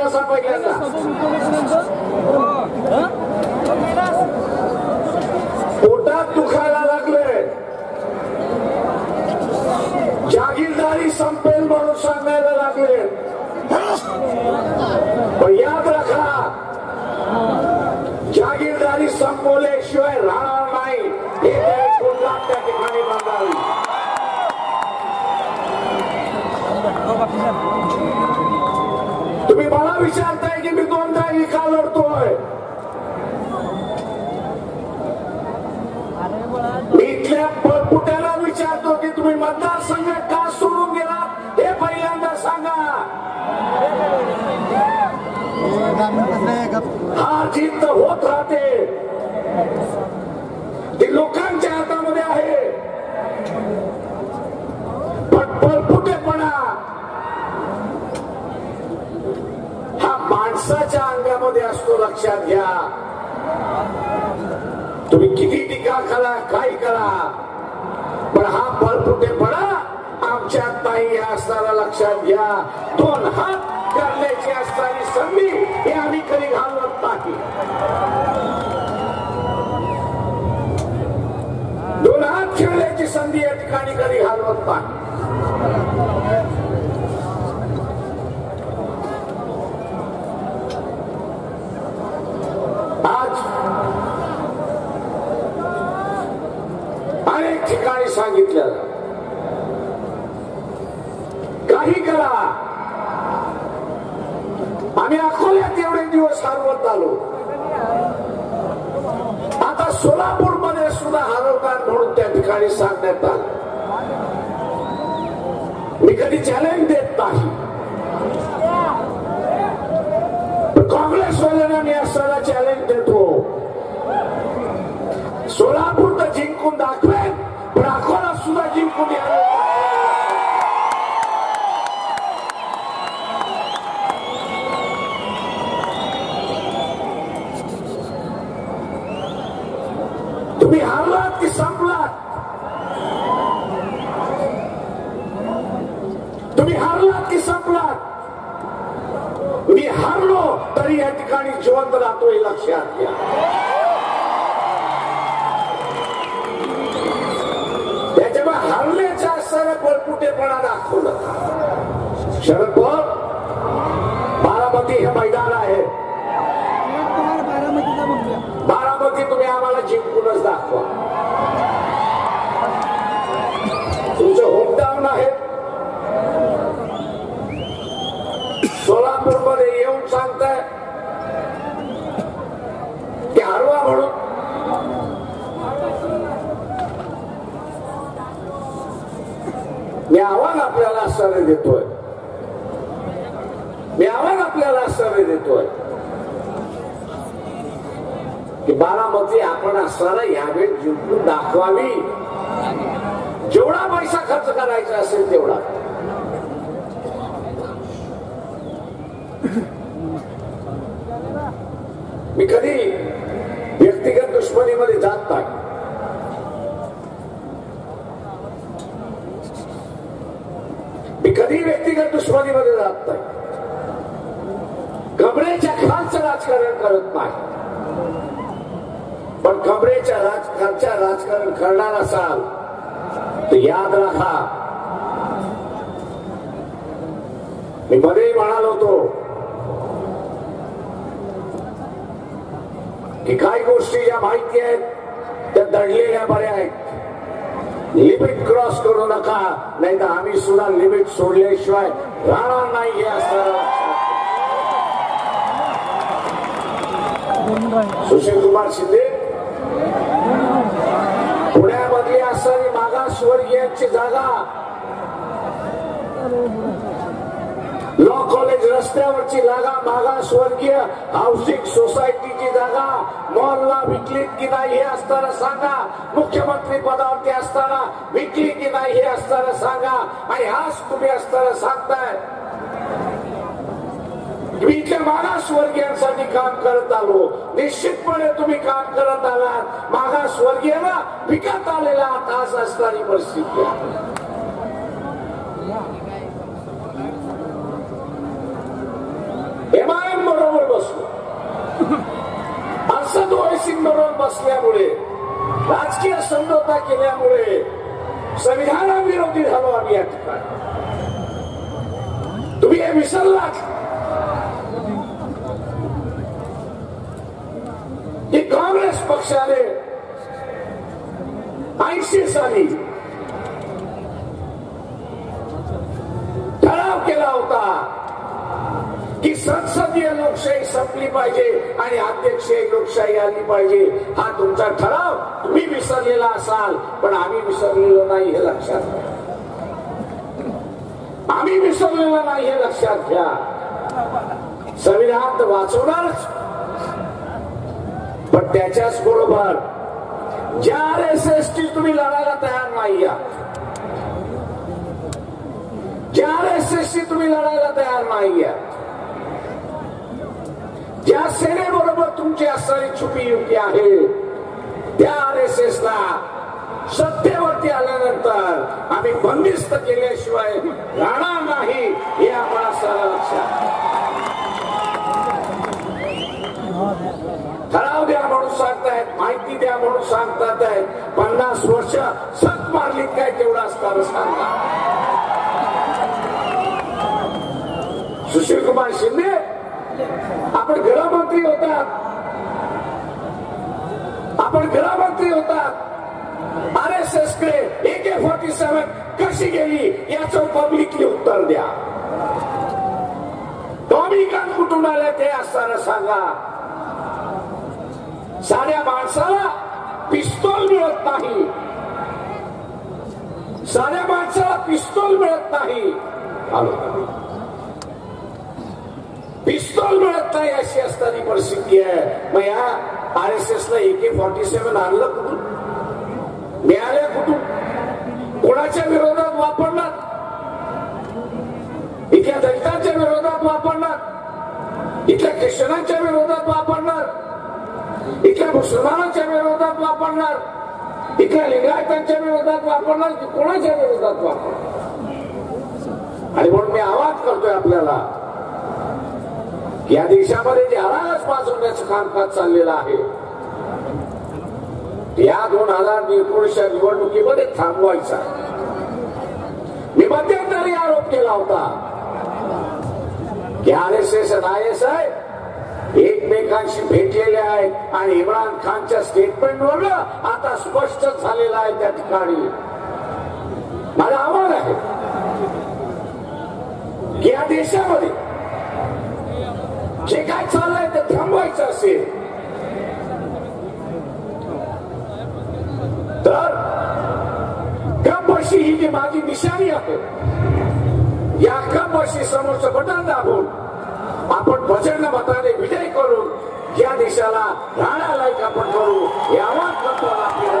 बसा पहिल्यांदा पोटात दुखायला लागले जागीरदारी संपेल म्हणून सांगायला लागले पण याद रखा जागीरदारी संपवल्याशिवाय राहणार इथल्या विचारतो की तुम्ही मतदारसंघ का सोडून गेला हे पहिल्यांदा सांगा. हा जीत होत राहते. ती लोकांच्या हातामध्ये आहे. पण पळपुटेपणा हा माणसाच्या अंगामध्ये असतो लक्षात घ्या. तुम्ही किती टीका खाला काय करा पण हा पळपुटेपणा आमच्यात नाही असताना लक्षात घ्या. दोन हात करण्याची असणारी संधी हे आम्ही कधी घालवत नाही. दोन हात खेळण्याची संधी या ठिकाणी कधी घालवत नाही आज अनेक ठिकाणी सांगितलं काही करा आम्ही अकोल्यात सांगत आलो आता सोलापूरमध्ये सुद्धा हरवणार म्हणून त्या ठिकाणी सांगण्यात आलं. मी कधी चॅलेंज देत नाही. काँग्रेसवाल्यांना मी असताना चॅलेंज देतो. सोलापूर तर जिंकून दाखवेन पण अकोला सुद्धा जिंकून यावे. तुम्ही हारलात की संपलात? तुम्ही हारलात की संपलात? मी हारलो तरी या ठिकाणी जिवंत राहतो राहतोय लक्षात घ्या. त्याच्यामुळे हारण्याच्या असताना पळपुटेपणा दाखवू नका. शरद पवार बारामती हे मैदान आम्हाला दाखवा. तुमचं होमटाऊन आहे. सोलापूरमध्ये येऊन सांगताय. की हरवा म्हणून. मी आव्हान आपल्याला आश्चर्य देतोय. मी आव्हान आपल्याला आश्चर्य देतोय. बारामती आपण असणारा यावेळी जिंकून दाखवावी. जेवढा पैसा खर्च करायचा असेल तेवढा. मी कधी व्यक्तिगत दुश्मनीमध्ये जात नाही. मी कधी व्यक्तिगत दुश्मनीमध्ये जात नाही. कमरेच्या खालचं राजकारण करत नाही. पण कमरेच्या राजकारच्या राजकारण करणार असाल तर याद राखा मी मध्ये म्हणालो होतो की काही गोष्टी ज्या माहिती आहेत त्या दडलेल्या बऱ्या आहेत. लिमिट क्रॉस करू नका नाही तर आम्ही सुद्धा लिमिट सोडल्याशिवाय राहणार नाही हे असणारं सुशील कुमार शिंदे पुण्यामधली असणारी मागासवर्गीयांची जागा. लॉ कॉलेज रस्त्यावरची जागा मागासवर्गीय हाऊसिंग सोसायटीची जागा. मॉलला विकलीत की नाही हे असताना सांगा. मुख्यमंत्री पदावरती असताना विकली की नाही हे असताना सांगा. आणि हाच तुम्ही असताना सांगताय. मी मागासवर्गीयांसाठी काम करत आलो निश्चितपणे तुम्ही काम करत आलात. मागासवर्गीयांना विकत आलेला तास असणारी परिस्थिती एमआयएम बरोबर बसलो असद ओएसिंग बरोबर बसल्यामुळे राजकीय समजोता केल्यामुळे संविधानाविरोधी झालो आम्ही या ठिकाणी. तुम्ही हे विसरलात. पक्षाने ऐंशी साली ठराव केला होता की संसदीय लोकशाही संपली पाहिजे आणि अध्यक्षीय लोकशाही आली पाहिजे. हा तुमचा ठराव. तुम्ही विसरलेला असाल पण आम्ही विसरलेलो नाही हे लक्षात घ्या. आम्ही विसरलेलो नाही हे लक्षात घ्या. संविधान तर वाचवणारच. पण त्याच्याच बरोबर ज्या आर एस एस टी तुम्ही लढायला तयार नाही आहात ज्या आर एस एस टी तुम्ही लढायला तयार नाही आहात ज्या सेनेबरोबर तुमची असणारी छुपी युती आहे त्या आर एस एस ला सत्तेवरती आल्यानंतर आम्ही बंदिस्त केल्याशिवाय राहणार नाही हे आम्हाला सर लक्षात ठराव द्या म्हणून सांगतायत माहिती सांगतात आहे. पन्नास वर्ष सत मारली काय तेवढं असताना सांगा. सुशील कुमार शिंदे आपण गृहमंत्री होतात. आपण गृहमंत्री होतात. आर एस एसकडे ए के फॉर्टी सेव्हन कशी गेली याच पब्लिकली उत्तर द्या. टॉमी गन कुठून आले ते असताना सांगा. साऱ्या माणसाला पिस्तोल मिळत नाही. साऱ्या माणसाला पिस्तोल मिळत नाही. पिस्तोल मिळत नाही अशी असताना परिस्थिती आहे. मग या आर एस एस ला एके फॉर्टी सेव्हन आणलं कुठून? मिळाल्या कुठून? कोणाच्या विरोधात वापरणार? इथल्या दलितांच्या विरोधात वापरणार? इथल्या ख्रिश्चनांच्या विरोधात वापरणार इथल्या मुसलमानांच्या विरोधात वापरणार इथल्या लिंगायतांच्या विरोधात वापरणार की कोणाच्या विरोधात वापरणार? आणि म्हणून मी आवाज करतोय आपल्याला या देशामध्ये जे हरास वाजवण्याचं कामकाज चाललेलं आहे या दोन हजार एकोणीसच्या निवडणुकीमध्ये थांबवायचा. मी मध्यंतरी आरोप केला होता की आर एस एस आणि आय एस आय एकमेकांशी भेटलेले आहेत आणि इम्रान खानच्या स्टेटमेंटवर आता स्पष्ट झालेलं आहे त्या ठिकाणी. माझं आव्हान आहे की या देशामध्ये जे काय चाललंय ते थांबवायचं असेल तर कपशी ही जी माझी निशाणी आहे या कपशी समोरचं बटन दाबून आपण प्रचंड मताने विजय करून या देशाला राहण्यालायक आपण करू यावर आपल्याला